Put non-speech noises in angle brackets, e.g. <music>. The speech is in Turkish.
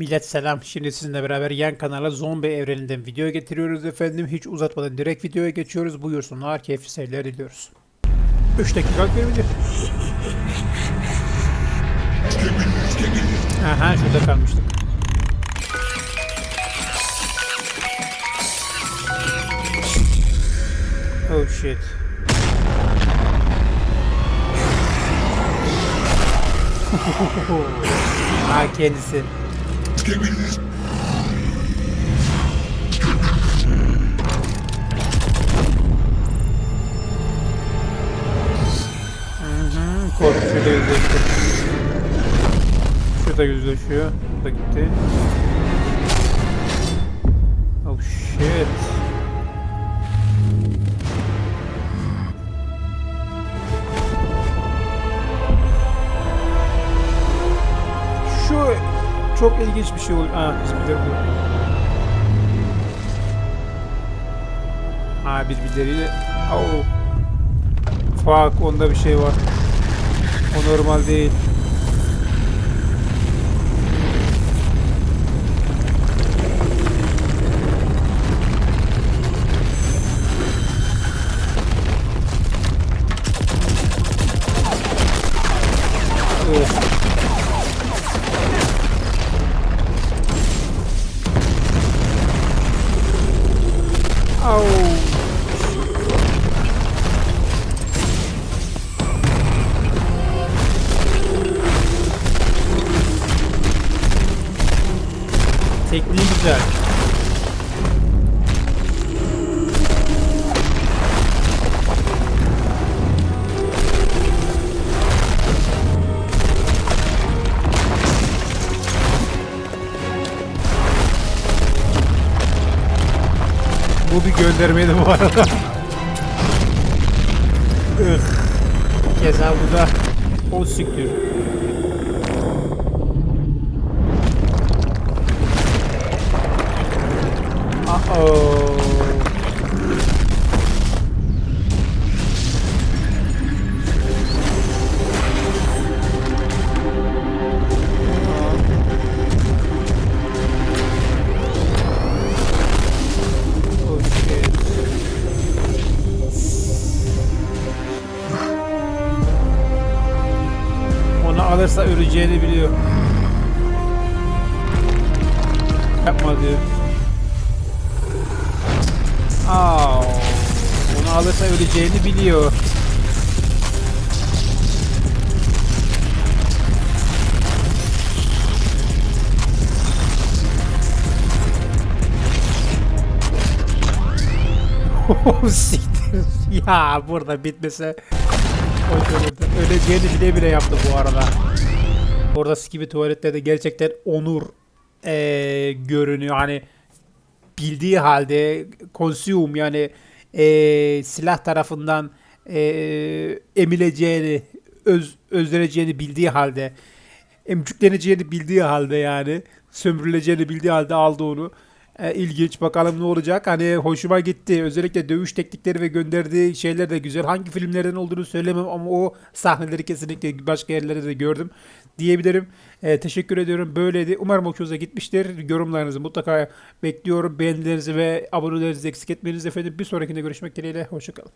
Millet selam. Şimdi sizinle beraber yan kanala zombi evreninden video getiriyoruz efendim. Hiç uzatmadan direkt videoya geçiyoruz. Buyursunlar. Keyifli seyirler diliyoruz. 3 dakikalık bir video. Aha şurada kalmıştık. Oh shit. <laughs> ha kendisi. Hı, Korkusuyla yüzleşti. Şurada yüzleşiyor. Bu da gitti. Oh shit. Şu çok ilginç bir şey oluyor. Aa, biz bilirim bu. Aa, birbirleriyle... Oh. Fuck, onda bir şey var. O normal değil. Tekniği güzel. Bu bir göndermeydi bu arada. <laughs> Ih. Keza bu da o siktir. Oh alırsa öleceğini biliyor. Yapma diyor. Aa, onu alırsa öleceğini biliyor. <laughs> Oh, Siktir. Ya burada bitmese. Öleceğini bile bile yaptı bu arada. Orada gibi tuvaletlerde gerçekten onur eee, görünüyor. Hani bildiği halde consume yani eee, silah tarafından eee, emileceğini, öz, özleneceğini bildiği halde, emcükleneceğini bildiği halde yani sömürüleceğini bildiği halde aldı onu. E, ilginç bakalım ne olacak. Hani hoşuma gitti. Özellikle dövüş teknikleri ve gönderdiği şeyler de güzel. Hangi filmlerden olduğunu söylemem ama o sahneleri kesinlikle başka yerlerde de gördüm diyebilirim. E, teşekkür ediyorum. Böyleydi. Umarım hoşunuza gitmiştir. Yorumlarınızı mutlaka bekliyorum. Beğenilerinizi ve abonelerinizi eksik etmeyiniz efendim. Bir sonrakinde görüşmek dileğiyle. Hoşçakalın.